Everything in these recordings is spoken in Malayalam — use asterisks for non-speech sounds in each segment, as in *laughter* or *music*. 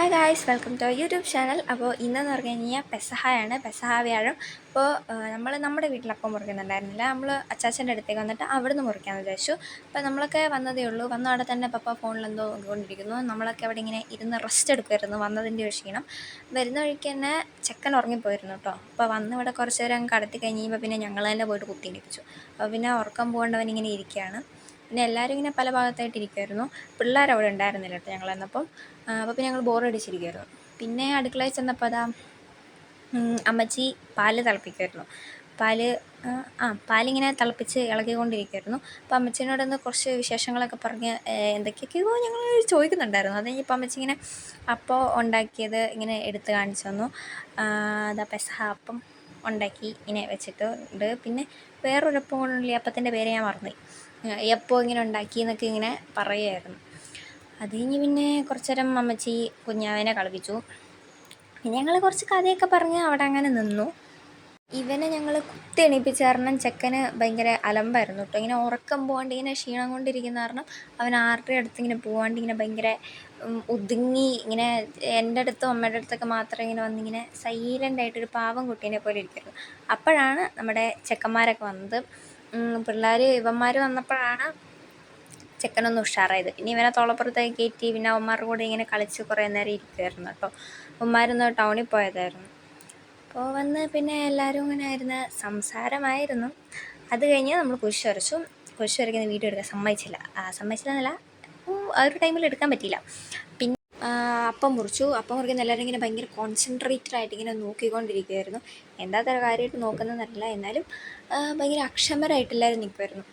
Hi guys welcome to YouTube channel അപ്പോൾ ഇന്നെന്ന് പറഞ്ഞു കഴിഞ്ഞാൽ പെസഹായാണ്. പെസഹ വ്യാഴം. അപ്പോൾ നമ്മൾ നമ്മുടെ വീട്ടിലപ്പം മുറിക്കുന്നുണ്ടായിരുന്നില്ല. നമ്മൾ അച്ചാച്ചന്റെ അടുത്തേക്ക് വന്നിട്ട് അവിടെ നിന്ന് മുറിക്കാമെന്ന് വിചാരിച്ചു. അപ്പോൾ നമ്മളൊക്കെ വന്നതേ ഉള്ളൂ. വന്ന അവിടെ തന്നെ പപ്പ ഫോണിലെന്തോ നോക്കിക്കൊണ്ടിരിക്കുന്നു കൊണ്ടിരിക്കുന്നു. നമ്മളൊക്കെ അവിടെ ഇങ്ങനെ ഇരുന്ന് റെസ്റ്റ് എടുക്കുമായിരുന്നു വന്നതിന്റെ ഒരു ക്ഷീണം. വരുന്ന വഴിക്ക് തന്നെ ചെക്കൻ ഉറങ്ങിപ്പോയിരുന്നു കേട്ടോ. അപ്പോൾ വന്ന് ഇവിടെ കുറച്ച് നേരം കടത്തി കഴിഞ്ഞ് കഴിയുമ്പോൾ പിന്നെ ഞങ്ങൾ തന്നെ പോയിട്ട് കുത്തിയിടിപ്പിച്ചു അപ്പോൾ പിന്നെ ഉറക്കം പോകേണ്ടവൻ ഇങ്ങനെ ഇരിക്കുകയാണ്. പിന്നെ എല്ലാവരും ഇങ്ങനെ പല ഭാഗത്തായിട്ട് ഇരിക്കുമായിരുന്നു പിള്ളേർ അവിടെ ഉണ്ടായിരുന്നില്ല കേട്ടോ ഞങ്ങൾ വന്നപ്പം അപ്പോൾ പിന്നെ ഞങ്ങൾ ബോറടിച്ചിരിക്കുമായിരുന്നു പിന്നെ അടുക്കളയിൽ ചെന്നപ്പോൾ അതാ അമ്മച്ചി പാൽ തിളപ്പിക്കുമായിരുന്നു പാൽ ആ, പാലിങ്ങനെ തിളപ്പിച്ച് ഇളകിക്കൊണ്ടിരിക്കുമായിരുന്നു അപ്പോൾ അമ്മച്ചീനോടൊന്ന് കുറച്ച് വിശേഷങ്ങളൊക്കെ പറഞ്ഞ് എന്തൊക്കെയൊക്കെയോ ഞങ്ങൾ ചോദിക്കുന്നുണ്ടായിരുന്നു. അത് കഴിഞ്ഞപ്പോൾ അമ്മച്ചി ഇങ്ങനെ അപ്പോൾ ഉണ്ടാക്കിയത് ഇങ്ങനെ എടുത്ത് കാണിച്ചു തന്നു. അതാ പെസഹ അപ്പം ഉണ്ടാക്കി ഇങ്ങനെ വെച്ചിട്ടുണ്ട്. പിന്നെ വേറൊരപ്പം കൊണ്ടുള്ള അപ്പത്തിന്റെ പേര് ഞാൻ മറന്നുപോയി. അപ്പം ഇങ്ങനെ ഉണ്ടാക്കി എന്നൊക്കെ ഇങ്ങനെ പറയുമായിരുന്നു അത് കഴിഞ്ഞ് പിന്നെ കുറച്ചേരം അമ്മച്ചി കുഞ്ഞാവനെ കളിപ്പിച്ചു. പിന്നെ ഞങ്ങൾ കുറച്ച് കഥയൊക്കെ പറഞ്ഞ് അവിടെ അങ്ങനെ നിന്നു. ഇവനെ ഞങ്ങൾ കുത്തി എണീപ്പിച്ച കാരണം ചെക്കന് ഭയങ്കര അലമ്പായിരുന്നു കേട്ടോ. ഇങ്ങനെ ഉറക്കം പോകാണ്ട് ഇങ്ങനെ ക്ഷീണം കൊണ്ടിരിക്കുന്ന കാരണം അവൻ ആരുടെ അടുത്ത് ഇങ്ങനെ പോകാണ്ട് ഇങ്ങനെ ഭയങ്കര ഒതുങ്ങി ഇങ്ങനെ എന്റെ അടുത്തും അമ്മയുടെ അടുത്തൊക്കെ മാത്രം ഇങ്ങനെ വന്നിങ്ങനെ സൈലന്റ് ആയിട്ടൊരു പാവം കുട്ടീനെ പോലെ ഇരിക്കുന്നു. അപ്പോഴാണ് നമ്മുടെ ചെക്കന്മാരൊക്കെ വന്നത്. പിള്ളേർ ഇവന്മാർ വന്നപ്പോഴാണ് ചെക്കനൊന്ന് ഉഷാറായത്. ഇനി ഇവനെ തോളപ്പുറത്തേക്ക് കയറ്റി പിന്നെ അവന്മാരുടെ കൂടെ ഇങ്ങനെ കളിച്ച് കുറേ നേരം ഇരിക്കുമായിരുന്നു കേട്ടോ. അവന്മാരൊന്ന് ടൗണിൽ പോയതായിരുന്നു. അപ്പോൾ വന്ന് പിന്നെ എല്ലാവരും ഇങ്ങനെ ആയിരുന്ന സംസാരമായിരുന്നു. അത് കഴിഞ്ഞ് നമ്മൾ കുരിശ് വരച്ചു. കുരിശ് വരയ്ക്കുന്ന വീഡിയോ എടുക്കാൻ സമ്മതിച്ചില്ല. സമ്മതിച്ചില്ല എന്നല്ല ആ ഒരു ടൈമിൽ എടുക്കാൻ പറ്റിയില്ല. പിന്നെ അപ്പം മുറിച്ചു. അപ്പം മുറിക്കുന്ന എല്ലാവരും ഇങ്ങനെ ഭയങ്കര കോൺസെൻട്രേറ്റഡ് ആയിട്ട് ഇങ്ങനെ നോക്കിക്കൊണ്ടിരിക്കുകയായിരുന്നു എന്താ തര കാര്യമായിട്ട് നോക്കുന്നതെന്നല്ല എന്നാലും ഭയങ്കര അക്ഷമരായിട്ട് എല്ലാവരും നിൽക്കുമായിരുന്നു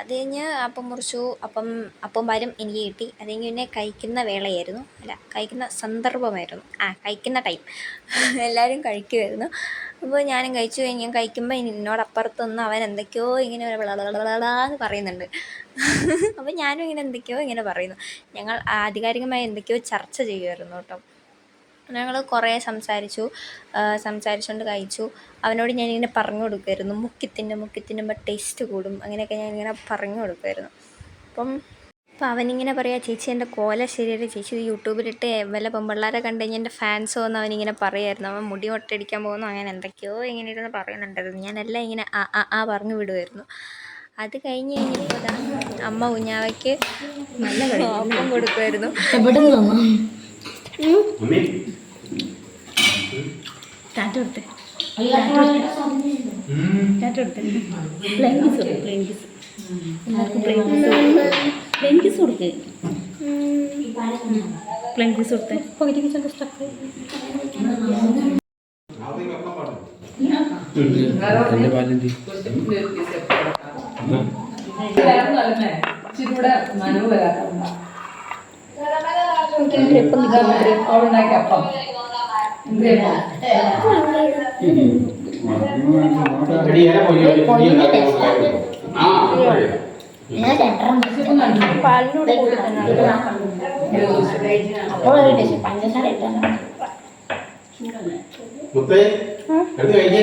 അത് കഴിഞ്ഞ് അപ്പം മുറിച്ചു. അപ്പം അപ്പം വരും എനിക്ക് കിട്ടി. അത് കഴിഞ്ഞ് പിന്നെ കഴിക്കുന്ന വേളയായിരുന്നു. അല്ല കഴിക്കുന്ന സന്ദർഭമായിരുന്നു. ആ കഴിക്കുന്ന ടൈം എല്ലാവരും കഴിക്കുമായിരുന്നു അപ്പോൾ ഞാനും കഴിച്ചു. കഴിഞ്ഞ് കഴിക്കുമ്പോൾ എന്നോടപ്പുറത്തൊന്നും അവൻ എന്തൊക്കെയോ ഇങ്ങനെ വിളകളാന്ന് പറയുന്നുണ്ട്. *laughs* അപ്പോൾ ഞാനും ഇങ്ങനെ എന്തൊക്കെയോ ഇങ്ങനെ പറയുന്നു. ഞങ്ങൾ ആധികാരികമായി എന്തൊക്കെയോ ചർച്ച ചെയ്യുമായിരുന്നു കേട്ടോ. ഞങ്ങൾ കുറേ സംസാരിച്ചു സംസാരിച്ചുകൊണ്ട് കഴിച്ചു. അവനോട് ഞാനിങ്ങനെ പറഞ്ഞു കൊടുക്കുമായിരുന്നു മുക്കിത്തിന്റെ മുക്കിത്തിന്റെ മുക്കി ടേസ്റ്റ് കൂടും. അങ്ങനെയൊക്കെ ഞാൻ ഇങ്ങനെ പറഞ്ഞു കൊടുക്കുമായിരുന്നു അപ്പം അപ്പോൾ അവനിങ്ങനെ പറയാ ചേച്ചി എന്റെ കോല ശരിയല്ല? ചേച്ചി യൂട്യൂബിലിട്ട് വല്ല പെമ്പിള്ളാരെ കണ്ടു കഴിഞ്ഞാൽ എന്റെ ഫാൻസ് വന്ന് അവനിങ്ങനെ പറയായിരുന്നു. അവൻ മുടി ഒട്ടടിക്കാൻ പോകുന്നു അങ്ങനെ എന്തൊക്കെയോ ഇങ്ങനെ ഇരുന്ന് പറയുന്നുണ്ടായിരുന്നു. ഞാനെല്ലാം ഇങ്ങനെ ആ ആ ആ പറഞ്ഞു വിടുമായിരുന്നു അത് കഴിഞ്ഞ് കഴിഞ്ഞപ്പോൾ അമ്മ കുഞ്ഞാവയ്ക്ക് നല്ല അപ്പം കൊടുക്കുമായിരുന്നു മമ്മി ടാറ്റ കൊടുത്തേ ടാറ്റ കൊടുത്തേ പ്ലെയിൻ കിസ് കൊടുക്ക് പ്ലെയിൻ കിസ് എല്ലാവർക്കും പ്ലെയിൻ കിസ് പ്ലെയിൻ കിസ് കൊടുക്ക് പ്ലെയിൻ കിസ് കൊടുത്തേ. പകുതി കിസ് എന്താ സ്റ്റക്ക് എന്റെ പാലെന്തി ഇച്ചിരൂടെ നനവ് വരാറുണ്ട് അവളുണ്ടാക്കിയ അപ്പം എടി, ഇല പൊടി, പൊടി, പൊടി ഉണ്ടാക്കി കൊടുക്കായിരുന്നു. ആ, പോയി. മുത്തേ, എടുത്ത് കഴിക്ക്.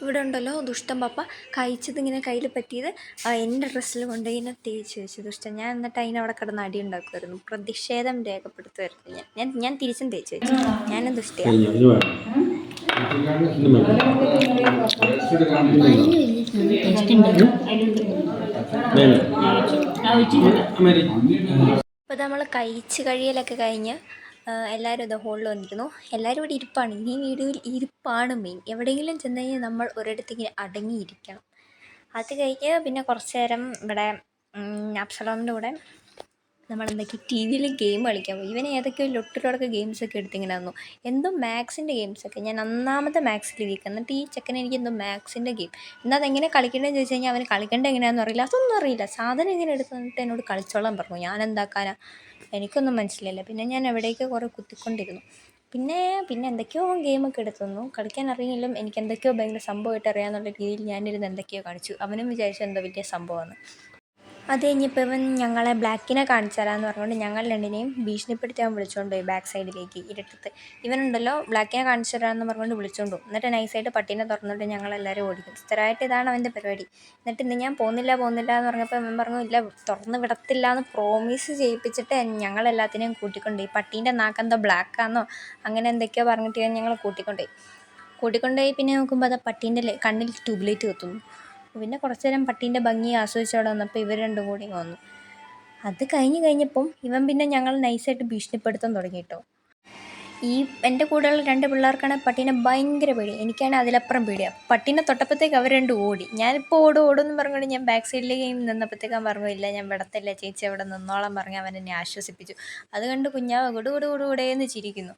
ഇവിടെ ഉണ്ടല്ലോ ദുഷ്ടൻ പപ്പ. കഴിച്ചത് ഇങ്ങനെ കയ്യിൽ പറ്റിയത് എന്റെ ഡ്രസ്സിൽ കൊണ്ട് ഇങ്ങനെ തേച്ച് വെച്ചു. ദുഷ്ടൻ ഞാൻ എന്നിട്ട് അതിനെ അവിടെ കിടന്ന് അടി ഉണ്ടാക്കുമായിരുന്നു പ്രതിഷേധം രേഖപ്പെടുത്തുമായിരുന്നു ഞാൻ. ഞാൻ ഞാൻ തിരിച്ചും തേച്ച് വെച്ചു. ഞാനും ദുഷ്ട ഇപ്പൊ നമ്മൾ കഴിച്ചു അപ്പോൾ നമ്മൾ കഴിയലൊക്കെ കഴിഞ്ഞ് എല്ലാവരും ഇത് ഹോളിൽ വന്നിരുന്നു. എല്ലാവരും ഇവിടെ ഇരിപ്പാണ്. ഇനി വീഡിയോയിൽ ഇരിപ്പാണ് മെയിൻ എവിടെയെങ്കിലും ചെന്ന് കഴിഞ്ഞാൽ നമ്മൾ ഒരിടത്ത് ഇങ്ങനെ അടങ്ങിയിരിക്കണം. അത് കഴിഞ്ഞ് പിന്നെ കുറച്ച് നേരം ഇവിടെ അപ്സലോമിന്റെ കൂടെ നമ്മളെന്തൊക്കെ ടി വിയിൽ ഗെയിം കളിക്കാൻ ഇവനെ ഏതൊക്കെയോ ലൊട്ടിലൊടക്ക ഗെയിംസൊക്കെ എടുത്തിങ്ങനെ തന്നു എന്തോ മാത്സിന്റെ ഗെയിംസൊക്കെ ഞാൻ ഒന്നാമത്തെ മാത്സിൽ വീക്ക് എന്നിട്ട് ഈ ചെക്കൻ എനിക്ക് എന്തോ മാത്സിന്റെ ഗെയിം എന്നാൽ അതെങ്ങനെ കളിക്കേണ്ടതെന്ന് ചോദിച്ചു കഴിഞ്ഞാൽ അവന് കളിക്കേണ്ടത് എങ്ങനെയാണെന്ന് അറിയില്ല. അതൊന്നും അറിയില്ല. സാധനം എങ്ങനെ എടുത്ത് തന്നിട്ട് എന്നോട് കളിച്ചോളാൻ പറഞ്ഞു. ഞാൻ എന്താക്കാനാ എനിക്കൊന്നും മനസ്സിലായില്ല. പിന്നെ ഞാൻ എവിടേക്കോ കുറേ കുത്തിക്കൊണ്ടിരുന്നു. പിന്നെ പിന്നെ എന്തൊക്കെയോ ഗെയിമൊക്കെ എടുത്തു തന്നു കളിക്കാൻ അറിയില്ലെങ്കിലും എനിക്ക് എന്തൊക്കെയോ ഭയങ്കര സംഭവമായിട്ട് അറിയാമെന്നുള്ള രീതിയിൽ ഞാനിരുന്ന് എന്തൊക്കെയോ കാണിച്ചു. അവനും വിചാരിച്ചു എന്തോ വലിയ സംഭവമാണ്. അത് കഴിഞ്ഞപ്പോൾ ഇവൻ ഞങ്ങളെ ബ്ലാക്കിനെ കാണിച്ചു തരാമെന്ന് പറഞ്ഞുകൊണ്ട് ഞങ്ങൾ രണ്ടിനെയും ഭീഷണിപ്പെടുത്തി അവൻ വിളിച്ചുകൊണ്ട് പോയി ബാക്ക് സൈഡിലേക്ക് ഇരുട്ടത്ത്. ഇവനുണ്ടല്ലോ ബ്ലാക്കിനെ കാണിച്ചു തരാമെന്ന് പറഞ്ഞുകൊണ്ട് വിളിച്ചുകൊണ്ട് പോകും എന്നിട്ട് നൈസായിട്ട് പട്ടീനെ തുറന്നിട്ട് ഞങ്ങളെല്ലാവരും ഓടിക്കും. സ്ഥിരമായിട്ട് ഇതാണ് അവന്റെ പരിപാടി. എന്നിട്ട് ഇന്ന് ഞാൻ പോകുന്നില്ല പോകുന്നില്ല എന്ന് പറഞ്ഞപ്പോൾ അവൻ പറഞ്ഞു ഇല്ല തുറന്ന് വിടത്തില്ല എന്ന് പ്രോമിസ് ചെയ്യിപ്പിച്ചിട്ട് ഞങ്ങളെല്ലാത്തിനെയും കൂട്ടിക്കൊണ്ട് പോയി. പട്ടീന്റെ നാക്കെന്തോ ബ്ലാക്കാന്നോ അങ്ങനെ എന്തൊക്കെയോ പറഞ്ഞിട്ട് ഞങ്ങൾ കൂട്ടിക്കൊണ്ടുപോയി കൂട്ടിക്കൊണ്ടുപോയി പിന്നെ നോക്കുമ്പോൾ അത് പട്ടീന്റെ കണ്ണിൽ ട്യൂബ്ലൈറ്റ് കത്തുന്നു പിന്നെ കുറച്ച് നേരം പട്ടീന്റെ ഭംഗി ആസ്വദിച്ചവിടെ വന്നപ്പോൾ ഇവർ രണ്ടും കൂടി വന്നു. അത് കഴിഞ്ഞ് കഴിഞ്ഞപ്പം ഇവൻ പിന്നെ ഞങ്ങൾ നൈസായിട്ട് ഭീഷണിപ്പെടുത്താൻ തുടങ്ങി കേട്ടോ. ഈ എന്റെ കൂടെയുള്ള രണ്ട് പിള്ളേർക്കാണ് പട്ടീനെ ഭയങ്കര പേടി. എനിക്കാണ് അതിലപ്പുറം പേടിയാ. പട്ടീനെ തൊട്ടപ്പോഴത്തേക്ക് അവർ രണ്ടും ഓടി. ഞാനിപ്പോൾ ഓടും ഓടും എന്ന് പറഞ്ഞുകൊണ്ട് ഞാൻ ബാക്ക് സൈഡിലേക്ക് നിന്നപ്പോഴത്തേക്കാൻ പറഞ്ഞു ഇല്ല ഞാൻ വിടത്തില്ല ചേച്ചി അവിടെ നിന്നോളം പറഞ്ഞ് അവൻ എന്നെ ആശ്വസിപ്പിച്ചു. അത് കണ്ട് കുഞ്ഞാവ് എന്ന് ചിരിക്കുന്നു.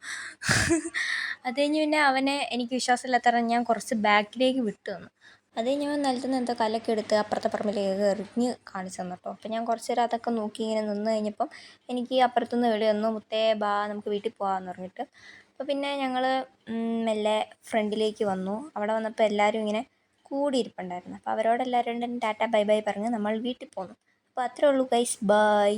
അത് കഴിഞ്ഞ് പിന്നെ അവനെ എനിക്ക് വിശ്വാസമില്ലാത്ത ഞാൻ കുറച്ച് ബാക്കിലേക്ക് വിട്ടു തന്നു അത് ഞാൻ നിലത്തുനിന്ന് എന്തോ കല്ലൊക്കെ എടുത്ത് അപ്പുറത്തെ പറമ്പിലേക്ക് എറിഞ്ഞ് കാണിച്ചു തന്നു കേട്ടോ. അപ്പോൾ ഞാൻ കുറച്ച് നേരം അതൊക്കെ നോക്കി ഇങ്ങനെ നിന്ന് കഴിഞ്ഞപ്പം എനിക്ക് അപ്പുറത്തുനിന്ന് വിളി വന്നു മുത്തേ ബാ നമുക്ക് വീട്ടിൽ പോകാമെന്ന് പറഞ്ഞിട്ട്. അപ്പോൾ പിന്നെ ഞങ്ങൾ മെല്ലെ ഫ്രണ്ടിലേക്ക് വന്നു. അവിടെ വന്നപ്പോൾ എല്ലാവരും ഇങ്ങനെ കൂടിയിരിപ്പുണ്ടായിരുന്നു. അപ്പോൾ അവരോടെല്ലാവരും ടാറ്റ ബൈ ബൈ പറഞ്ഞ് നമ്മൾ വീട്ടിൽ പോന്നു. അപ്പോൾ അത്രേ ഉള്ളൂ ഗൈസ്. ബൈ.